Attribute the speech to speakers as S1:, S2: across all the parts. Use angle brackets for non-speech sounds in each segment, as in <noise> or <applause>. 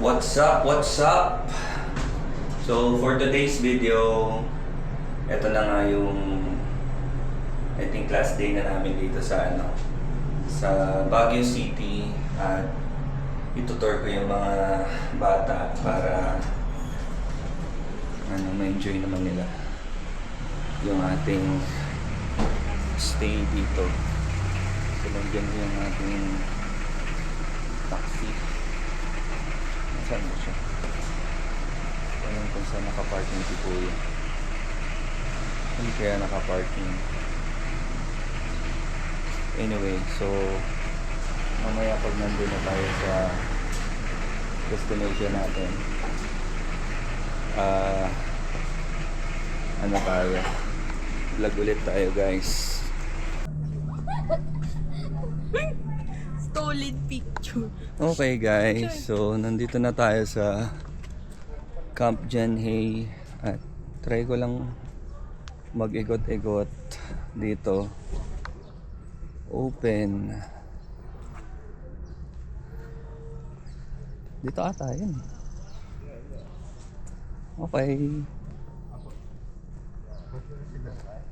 S1: What's up? What's up? So, for today's video, ito na nga yung I think last day na namin dito sa ano sa Baguio City at itutour ko yung mga bata para ano, ma-enjoy naman nila yung ating stay dito. So, nandiyan yung ating taxi. Saan ba siya? Alam kung saan nakaparking si Kuya. Hindi kaya nakaparking. Anyway, so mamaya pag nandun na tayo sa destination natin, ah ano tayo, vlog ulit tayo guys.
S2: Stolen picture.
S1: Okay guys, so nandito na tayo sa Camp Jan Hay at try ko lang mag-igot-igot dito. Open. Dito ata yun. Okay.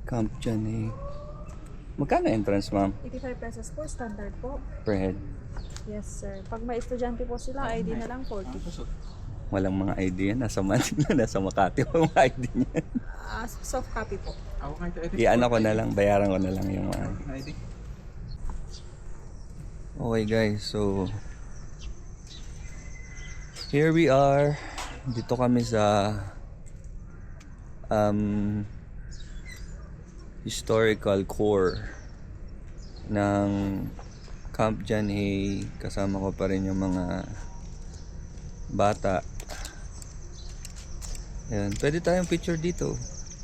S1: Camp Jan Hay. Magkano entrance ma'am?
S2: 85 pesos po, standard po.
S1: Per head?
S2: Yes, sir. Pag may estudyante po sila, ID na lang 40.
S1: Walang mga ID yan. Nasa Manila, <laughs> nasa Makati. Walang mga ID niyan.
S2: Ah, soft copy po.
S1: Iyan ko na lang, bayaran ko na lang yung mga... Okay guys, so... Here we are. Dito kami sa... Um, historical core ng Camp Jan Hay. Kasama ko pa rin yung mga bata. Ayan. Pwede tayong picture dito.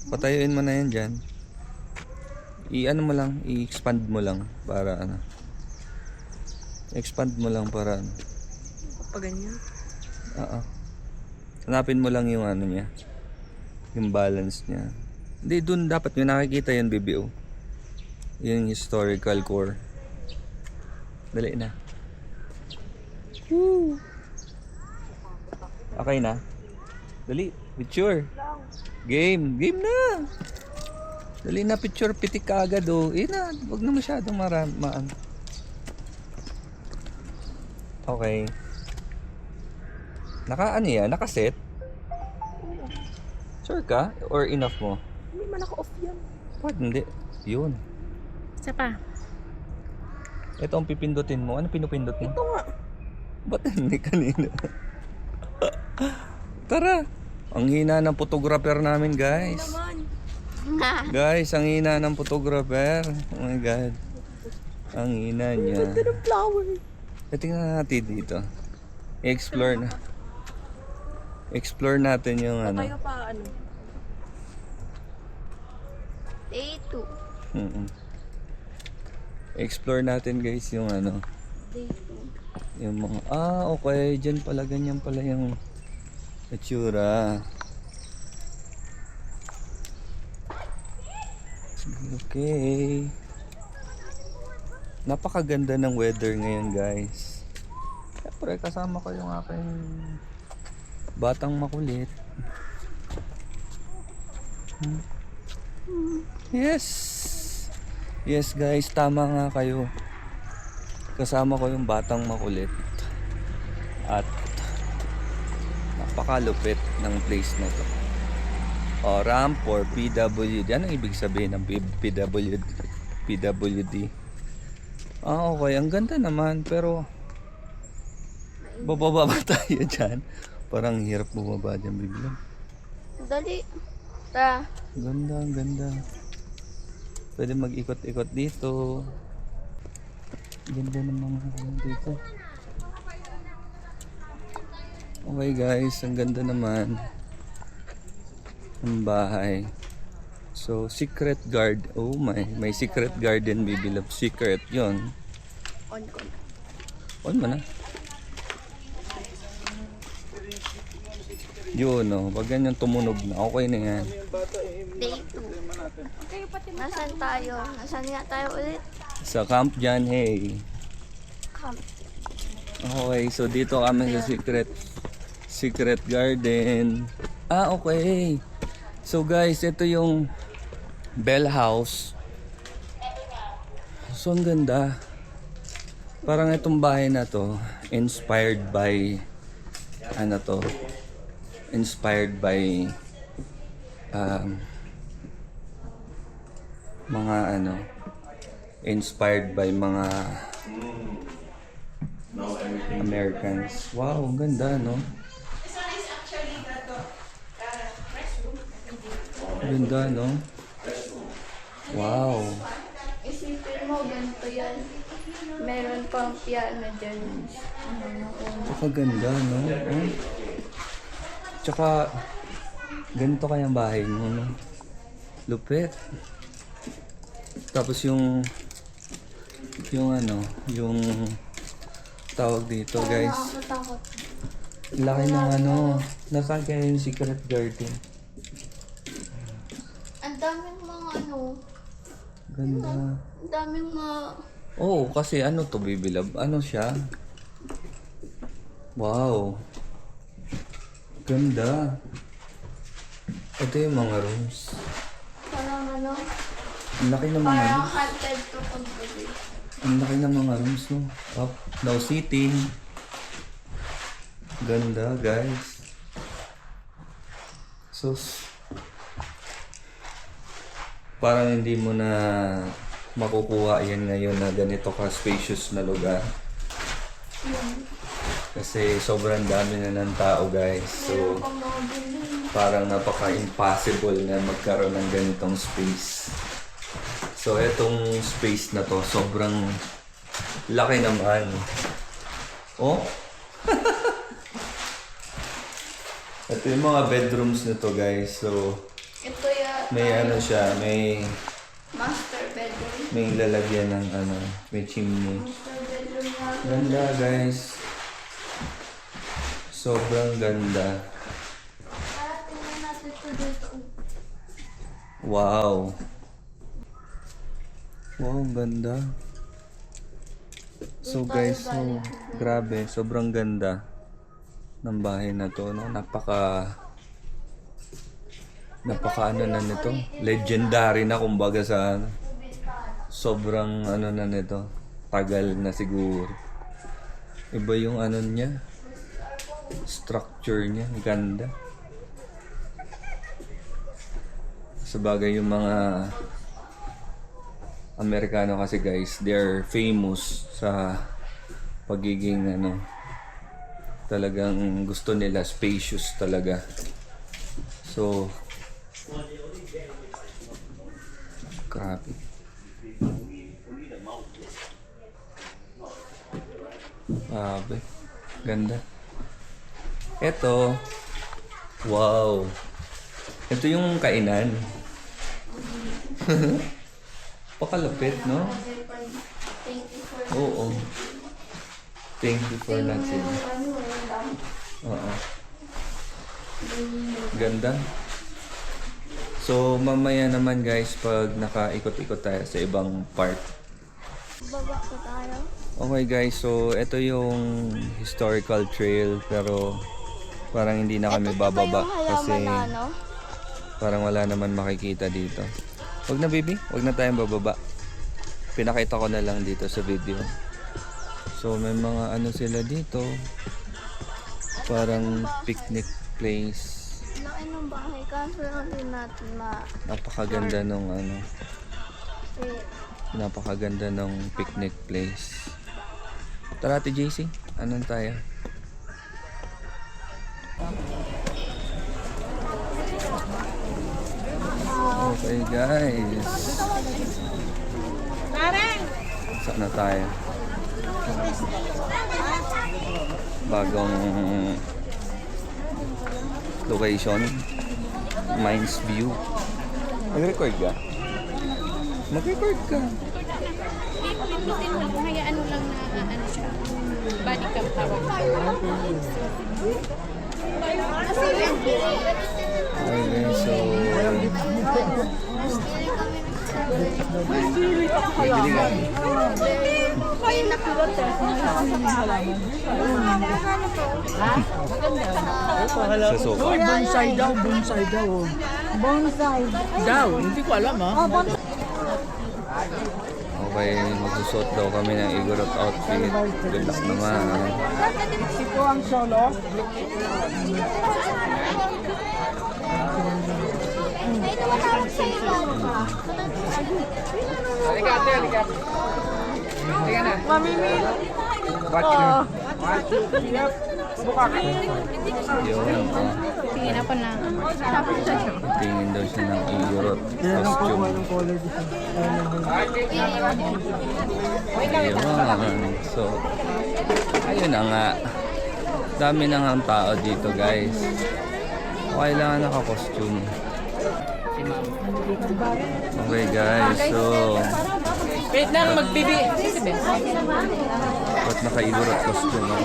S1: Patayuin mo na yan dyan. I-ano mo lang, i-expand mo lang para ano. Expand mo lang para ano.
S2: Pag ganyan.
S1: Oo. Hanapin mo lang yung ano niya. Yung balance niya. Hindi, dun dapat yung nakikita yung BBO. Yung historical core. Dali na. Woo! Okay na? Dali, picture. Game, game na. Dali na picture, pitik ka agad oh. Eh na, wag na masyadong maram, maan. Okay. Naka ano yan? Nakaset? Sure ka? Or enough mo?
S2: Hindi man ako off yan.
S1: What? Hindi. Yun.
S2: Isa pa.
S1: Ito ang pipindutin mo. Ano pinupindot mo?
S2: Ito nga.
S1: Ba't hindi kanina? Tara! Ang hina ng photographer namin, guys. Guys, ang hina ng photographer. Oh my God. Ang hina niya.
S2: Ganda ng flower.
S1: E, tingnan natin dito. I-explore na. Explore natin yung ano.
S2: Tayo pa ano.
S3: Day 2.
S1: Mm-mm. Explore natin guys yung ano.
S3: Day 2.
S1: Yung mga, ah okay, dyan pala, ganyan pala yung itsura. Okay. Napakaganda ng weather ngayon guys. Siyempre kasama ko yung aking batang makulit. Hmm. Yes. Yes guys, tama nga kayo. Kasama ko yung batang makulit. At napakalupit ng place na to. O, ramp for PWD. Ano ibig sabihin ng PWD? PWD? Ah, okay. Ang ganda naman. Pero, bababa ba tayo dyan? Parang hirap bumaba dyan bigla.
S3: Dali. Ta.
S1: Ganda, ganda. Pwede mag-ikot-ikot dito. Ganda ng mga ano dito. Okay guys, ang ganda naman ng bahay. So, secret guard. Oh my, may secret garden, baby love. Secret yon.
S3: On ko.
S1: On mo na. Yun, no. Pag ganyan tumunog na, okay na yan.
S3: Day 2. Nasaan tayo? Nasaan nga tayo ulit?
S1: Sa Camp John Hay.
S3: Camp.
S1: Okay, so dito kami sa secret Secret Garden. Ah, okay. So guys, ito yung Bell House. So ang ganda. Parang itong bahay na to, inspired by, ano to, inspired by, um, mga ano, inspired by mga Americans. Wow, ang ganda, no? Ganda, no? Wow.
S3: Isipin mo, ganito yan. Meron pang piano dyan.
S1: Tsaka ganda, no? Oh. Tsaka, ganito kayang bahay mo, no? Lupit. Tapos yung, yung ano, yung tawag dito, guys. Laki ng ano, nasaan kaya yung secret garden?
S3: Ang daming mga ano,
S1: Ganda.
S3: ang daming mga...
S1: Oo, kasi ano to, Bibilab? Ano siya? Wow. Ganda. Ito yung mga rooms. Ang laki ng mga
S3: parang
S1: rooms.
S3: haunted to paggabi.
S1: Ang laki ng mga rooms, no? Up, now sitting. Ganda, guys. So, s- parang hindi mo na makukuha yan ngayon na ganito ka spacious na lugar. Kasi sobrang dami na ng tao, guys. So,
S3: Pang mga building.
S1: parang napaka-impossible na magkaroon ng ganitong space. So, etong space na to, sobrang laki naman. Oh? <laughs> Ito yung mga bedrooms nito, guys. So,
S3: Ito ya,
S1: may ano siya, may
S3: master bedroom.
S1: may lalagyan ng ano, may chimney.
S3: Master bedroom na.
S1: Ganda, guys. Sobrang ganda.
S3: Para tingnan natin ito dito.
S1: Wow. Wow, ang ganda. So guys, so grabe, sobrang ganda ng bahay na to, no? Napaka napaka ano na nito, legendary na kumbaga sa ano. Sobrang ano na nito, tagal na siguro. Iba yung ano niya, structure niya, ganda. Sabagay yung mga Amerikano kasi guys, they're famous sa pagiging ano talagang gusto nila spacious talaga. So Grabe. Grabe. Ganda. Ito. Wow. Ito yung kainan. <laughs> Pakalapit, no? Oo. Thank you for not saying.
S3: yung dami.
S1: Oo. Ganda. So, mamaya naman guys, pag nakaikot-ikot tayo sa ibang part.
S3: Baba ko tayo.
S1: Okay guys, so ito yung historical trail pero parang hindi na kami bababa kasi parang wala naman makikita dito. Wag na baby, wag na tayong bababa. Pinakita ko na lang dito sa video. So may mga ano sila dito. Parang picnic place.
S3: Laki ng bahay kaso hindi natin ma...
S1: Napakaganda nung ano, napakaganda nung picnic place. Tara, Ate JC, anong tayo? Okay guys. Saan na tayo? Bagong location. Mines View. Mag-record ka? Mag-record ka.
S4: Mo lang, hayaan mo lang na ano siya. Body cam tawag.
S1: Okay, so... Sa sofa.
S5: Bonsai daw, bonsai daw. Bonsai. Daw, hindi ko alam ah.
S1: Okay, magsusot daw kami ng Igorot outfit. Good luck naman.
S5: Si ko ang solo.
S1: Yun.
S4: Tingin ako na.
S1: Tingin daw siya ng Igorot costume. Ayun. So, ayun na nga. Dami na nga ang tao dito, guys. O, kailangan naka-costume. Okay, guys. So,
S5: Wait lang, magbibi.
S1: ba't naka-igorot costume ako?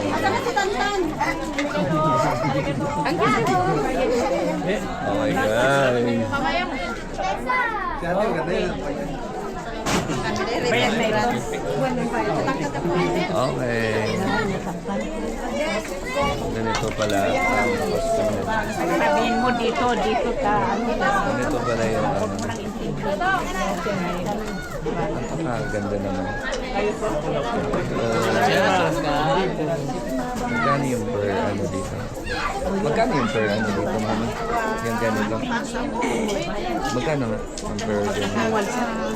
S1: Okay, guys. Okay. Ganito pala ang costume.
S5: Sabihin mo dito, dito ka.
S1: Ganito pala yung ano. Napakaganda naman. So, magkano yung per ano dito? Magkano yung per ano dito, mami? Yung ganito. Magkano ang per ganito?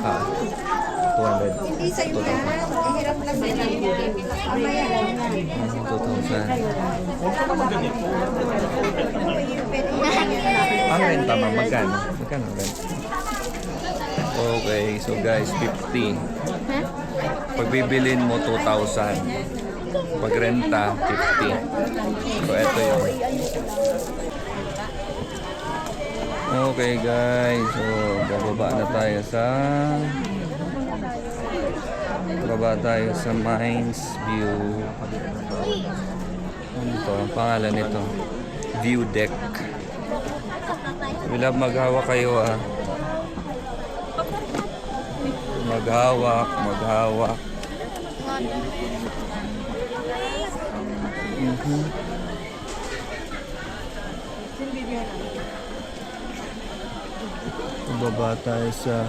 S1: Ah, 200.
S3: Hindi sa'yo na. Ihirap lang din ang mamaya.
S1: Ang renta ma'am, magkano? Magkano ang renta? Okay, so guys, 50. Pag bibilin mo, 2,000. Pag renta, 50. So, eto yun. Okay guys, so bababa na tayo sa bababa tayo sa Mines View ano to? Ang pangalan nito View Deck Wala maghawak kayo ah Maghawak, maghawak Mhm. Baba tayo sa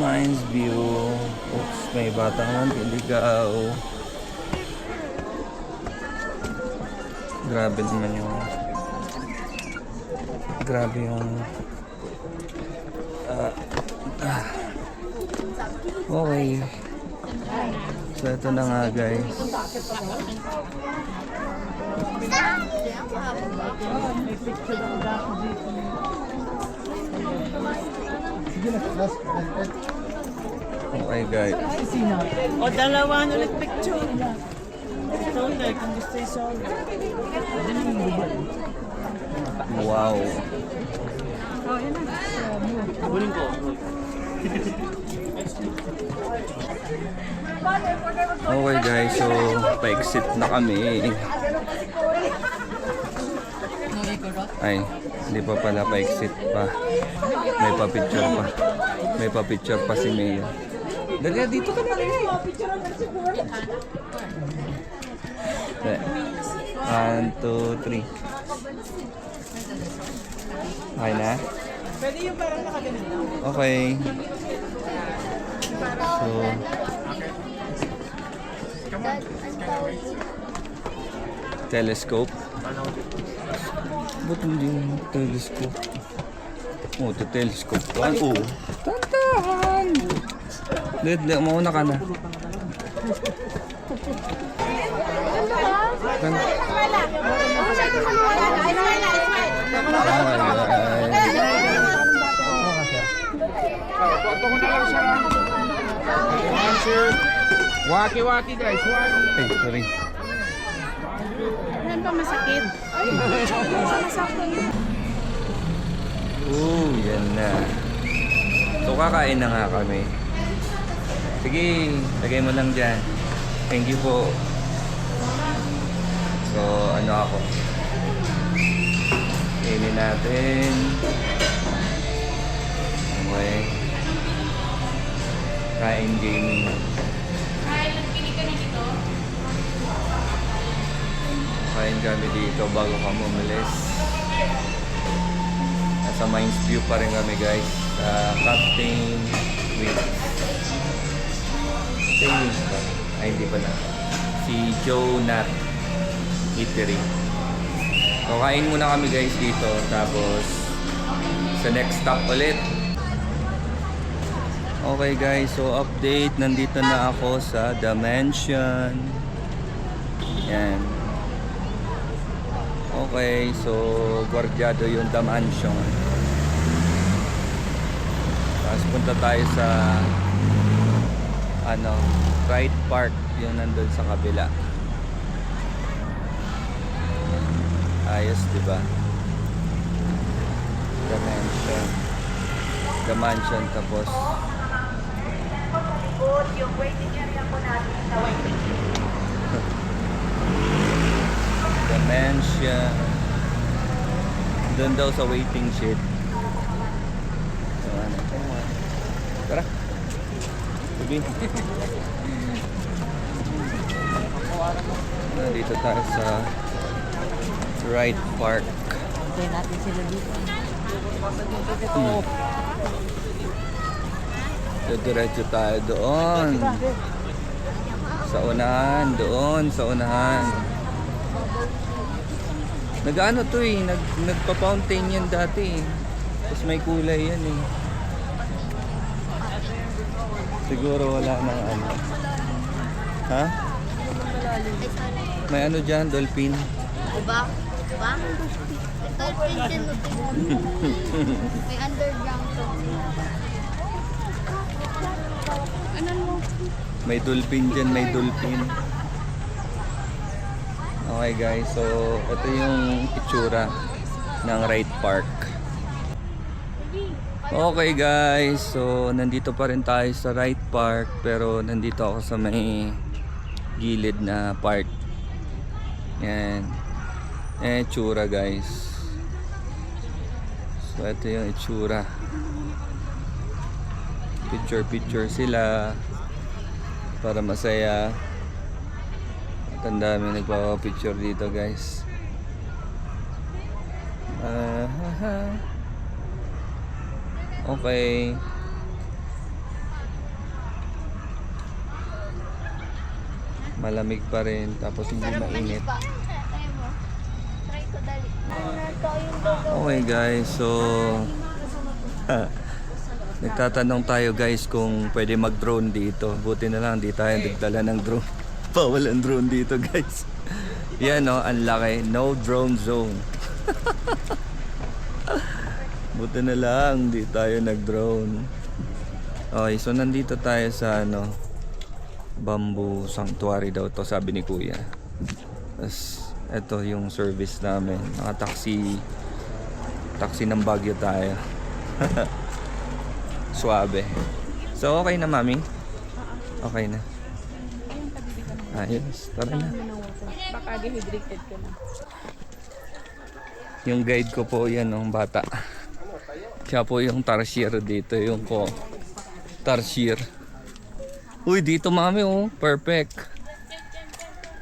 S1: Mines View. Oops, may batang nandiligaw. Grabe naman yung... Grabe yung... Ah, ah. Okay. So, ito na nga guys. Okay guys.
S5: O dalawa ulit picture. Ulit, kung gusto yung solo.
S1: Wow. Okay guys, so pa-exit na kami. Ay, hindi pa pala pa-exit pa. May pa-picture pa. May pa-picture pa si Mayor. Dali, dito ka na rin. One, two, three. Okay na?
S5: Pwede yung parang nakaganit na.
S1: Okay. So, telescope. Ba't hindi yung telescope? Oh, ito telescope to. Oh, tantahan! Led, mauna ka na. Tan-
S6: Waki-waki guys, waki.
S1: Ay, sorry.
S4: Ano ba masakit?
S1: Oo, yan na. So, kakain na nga kami. Sige, lagay mo lang dyan. Thank you po. So, ano ako? Kainin natin. Kain gaming.
S4: Ay, nagpili ka na dito?
S1: Kain kami dito bago kami umalis. Nasa Mines View pa rin kami guys. Sa Captain Wings. Captain Wings ba? Ay hindi pala. Si Joe Nat Eatery. So kain muna kami guys dito. Tapos sa next stop ulit. Okay guys, so update. Nandito na ako sa Dimension. Yan. Okay, so gwardyado yung The Mansion. Tapos punta tayo sa ano, Pride Park, yung nandun sa kabila. Ayos, di ba? The Mansion. The Mansion tapos The Mansion. Doon daw sa waiting shed. So, Tara. Sabi. <laughs> Nandito tayo sa Right Park.
S5: Hintayin natin sila dito.
S1: Hmm. Diretso tayo doon. Sa unahan, doon, sa unahan. Nag-ano to eh, nag, nagpa-fountain yan dati eh. Tapos may kulay yan eh. Siguro wala nang ano. Ha? May ano dyan, dolphin.
S3: Diba? Diba? Dolphin din <laughs> May underground to.
S1: May dolphin dyan, may dolphin. Okay guys, so ito yung itsura ng Right Park. Okay guys, so nandito pa rin tayo sa Right Park pero nandito ako sa may gilid na part. Yan. Yung itsura guys. So ito yung itsura. Picture picture sila para masaya. At ang dami nagpapapicture dito guys. Ha, ha. Okay. Malamig pa rin tapos hindi mainit. Okay guys, so <laughs> Nagtatanong tayo guys kung pwede mag-drone dito. Buti na lang di tayo nagdala ng drone. <laughs> Bawal ang drone dito guys. Yan no, ang laki. No drone zone. <laughs> Buti na lang di tayo nag-drone. Okay, so nandito tayo sa ano Bamboo Sanctuary daw to sabi ni Kuya. Tapos ito yung service namin. Naka-taxi taxi ng Baguio tayo. <laughs> Suabe. So, okay na, mami? Okay na. Ayos. Tara na.
S2: Baka dehydrated ka na.
S1: Yung guide ko po, yan, ang bata. Siya po yung tarsier dito, yung ko. Tarsier. Uy, dito mami, oh. Perfect.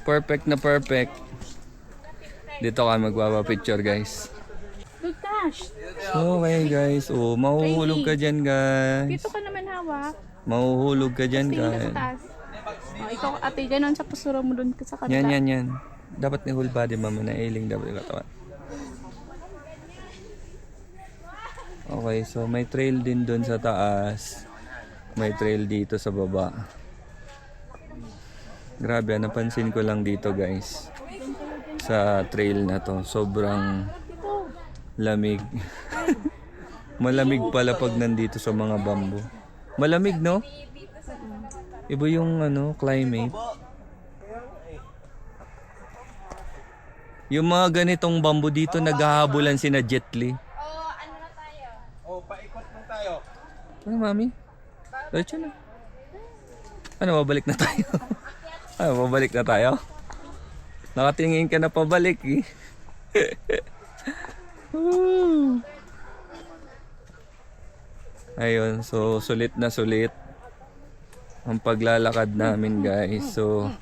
S1: Perfect na perfect. Dito kami magpapapicture, guys.
S4: Cash.
S1: So, okay, guys. Oh, mahuhulog ka dyan, guys.
S4: Dito ka naman hawak.
S1: Mahuhulog ka dyan,
S4: Tingin ka
S1: guys.
S4: taas. Oh, ikaw, ate, ganun sa pusura mo dun ka sa kabila.
S1: Yan, yan, yan. Dapat ni whole body, mama, na iling dapat yung katawan. Okay, so may trail din dun sa taas. May trail dito sa baba. Grabe, ah, napansin ko lang dito guys. Sa trail na to. Sobrang lamig. <laughs> Malamig pala pag nandito sa mga bamboo. Malamig, no? Iba yung ano, climate. Yung mga ganitong bamboo dito, naghahabulan sina Jet Li. Ano, mami? Diretso na. Ano, babalik na tayo? <laughs> ano, babalik na tayo? Nakatingin ka na pabalik eh. <laughs> Woo! Ayun, so sulit na sulit ang paglalakad namin guys. So,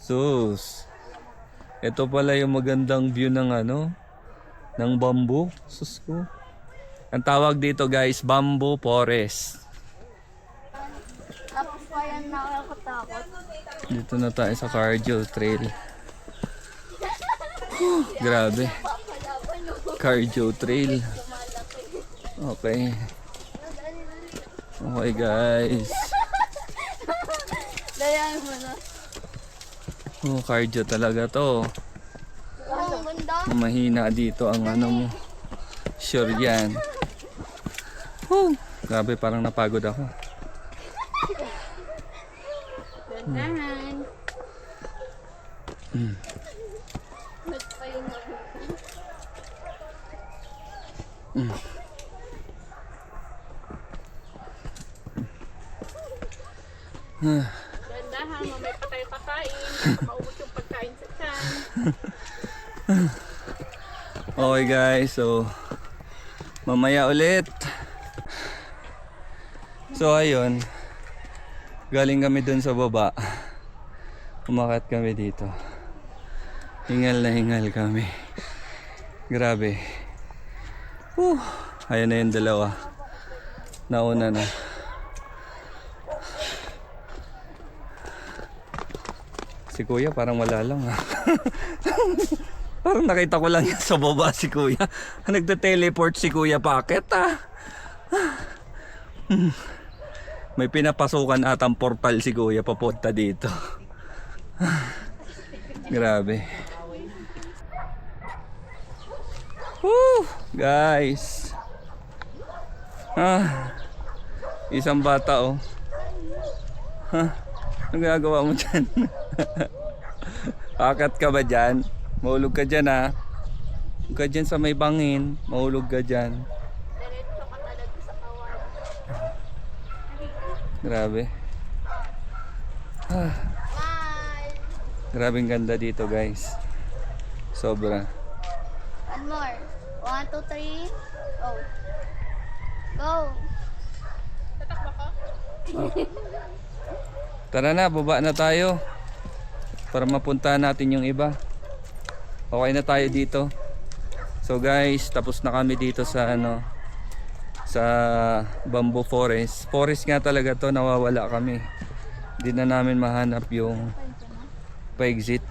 S1: sus. Ito pala yung magandang view ng ano, ng bamboo. Sus ko. Ang tawag dito guys, bamboo forest.
S3: Tapos yan nakakatakot.
S1: Dito na tayo sa cardio trail. Grabe. Cardio trail. Okay. Okay guys.
S3: Dayan mo na.
S1: Oh, cardio talaga to. Mahina dito ang ano mo. Sure yan. Whew. Grabe, parang napagod ako.
S4: Dandahan.
S3: Ba't pa yung nabuka?
S4: Dandahan, mamay pa tayo kakain. <laughs> Maubos yung pagkain sa tiyan.
S1: Okay guys, so mamaya ulit. So ayun, galing kami dun sa baba. Umakat kami dito. Hingal na hingal kami. Grabe. Whew. Ayun na yung dalawa. Nauna na. Si kuya parang wala lang ha. <laughs> Parang nakita ko lang yan sa baba si kuya. Nagte-teleport si kuya packet ah. Hmm. May pinapasukan atang portal si kuya papunta dito. <sighs> Grabe. Woo! Guys. Ah. Isang bata oh. Ha? Ano ginagawa mo dyan? <laughs> Akat ka ba dyan? Mahulog ka dyan ha. Huwag ka dyan sa may bangin. Mahulog ka dyan.
S3: Diretso ka talaga sa kawan.
S1: Grabe. Ah, grabing ganda dito guys. Sobra.
S3: One more. One, two, three. Go. Go. <laughs>
S1: Tara na, baba na tayo. Para mapuntahan natin yung iba. Okay na tayo dito. So guys, tapos na kami dito sa ano sa bamboo forest. Forest nga talaga to, nawawala kami. Hindi na namin mahanap yung pa-exit.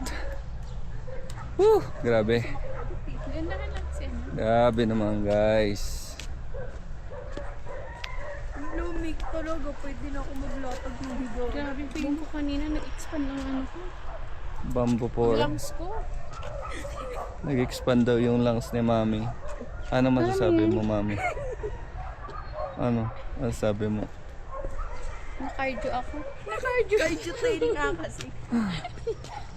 S1: Woo, grabe.
S4: Siya.
S1: Grabe naman guys.
S2: Lumig talaga. Pwede na ako maglatag ng higaw.
S4: Grabe, feeling ko kanina nag-expand ng ano ko.
S1: Bamboo forest.
S4: Lungs ko.
S1: Nag-expand daw yung lungs ni mami. Ano masasabi mo mami? Ano? Ano sabi mo?
S4: Na-cardio ako.
S2: Cardio. Cardio training ka kasi. <laughs>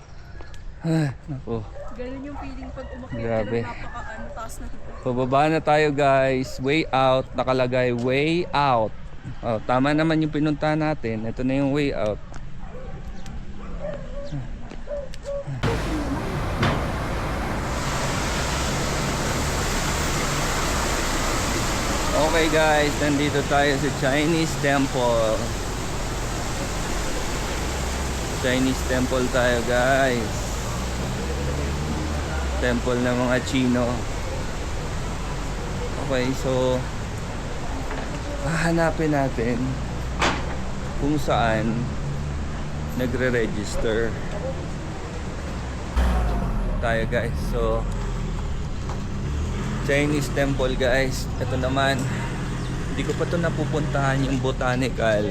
S1: Ay, naku.
S2: Ganun yung feeling pag umakyat ka
S1: Grabe.
S2: ng napaka ano, taas na hito.
S1: Pababa na tayo guys. Way out. Nakalagay way out. Oh, tama naman yung pinunta natin. Ito na yung way out. Okay guys, nandito tayo sa Chinese Temple. Chinese Temple tayo guys. Temple ng mga Chino. Okay, so hahanapin natin kung saan nagre-register tayo guys. So Chinese temple guys. Ito naman hindi ko pa to napupuntahan yung botanical.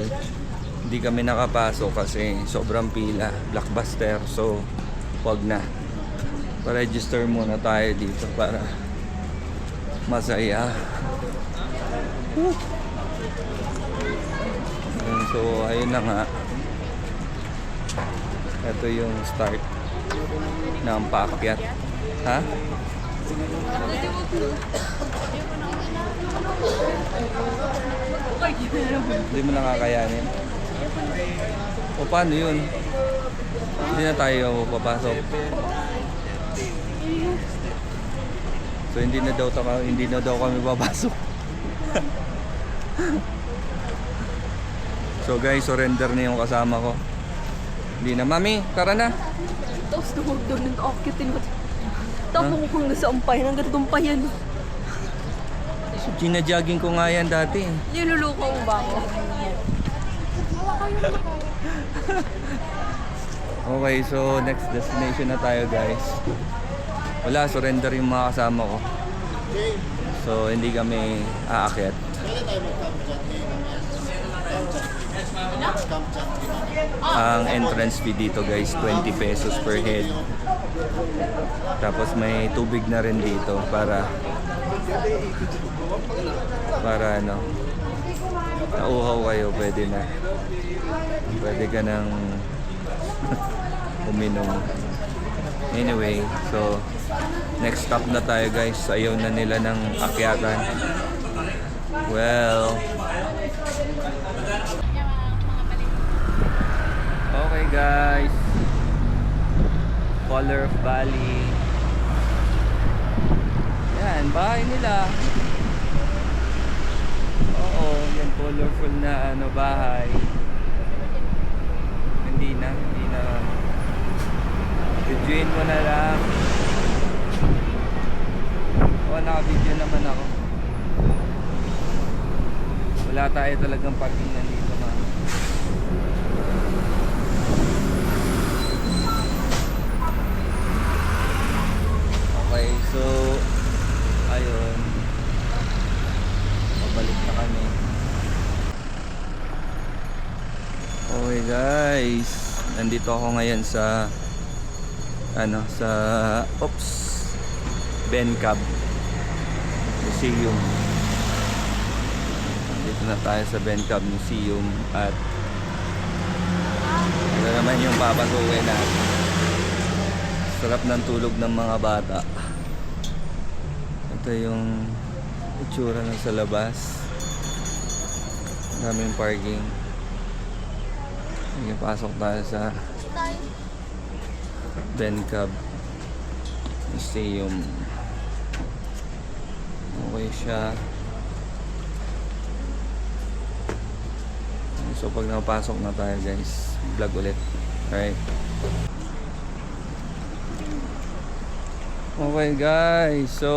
S1: Hindi kami nakapasok kasi sobrang pila, blockbuster. So wag na. Pa-register muna tayo dito para masaya. So, ayun na nga. Ito yung start ng paakyat. Ha? Hindi mo nakakayanin. O paano yun? Hindi na tayo papasok. So hindi na daw taka, hindi na daw kami papasok. so guys, surrender na yung kasama ko. Hindi na. Mami, tara na.
S2: Tapos dumag doon ng akitin mo. Tapos mukhang nasa umpay. Hanggang tumpay yan.
S1: So, ginajogging ko nga yan dati.
S2: Niluluko mo ba ako?
S1: Okay, so next destination na tayo guys. Wala, surrender yung mga kasama ko. So hindi kami aakyat. Ang entrance fee dito guys, 20 pesos per head. Tapos may tubig na rin dito para para ano nauhaw kayo, pwede na. Pwede ka nang <laughs> uminom. Anyway, so next stop na tayo guys. Ayaw na nila ng akyatan. Well, okay guys. Color of Valley. Yan, bahay nila. Oo, yan colorful na ano bahay. Hindi na, hindi na. Videoin mo na lang. Oo, naka-video naman ako. Wala tayo talagang parking nandito ma. Okay, so ayun. Pabalik na kami. Okay guys, nandito ako ngayon sa ano sa oops Bencab Museum. Dito na tayo sa Bencab Museum at ito naman yung papasukin natin. Sarap ng tulog ng mga bata. Ito yung itsura ng sa labas. Daming parking. Sige, pasok tayo sa Bencab Museum. Okay siya. So pag napasok na tayo guys, vlog ulit. Alright. Okay guys, so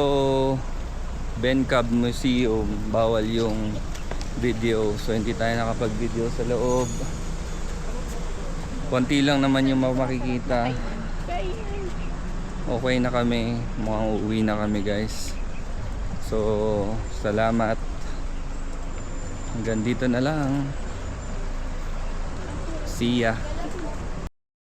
S1: Bencab Museum, bawal yung video. So hindi tayo nakapag-video sa loob. Konti lang naman yung makikita. Okay na kami. Mukhang uuwi na kami guys. So, salamat. Hanggang dito na lang. See ya.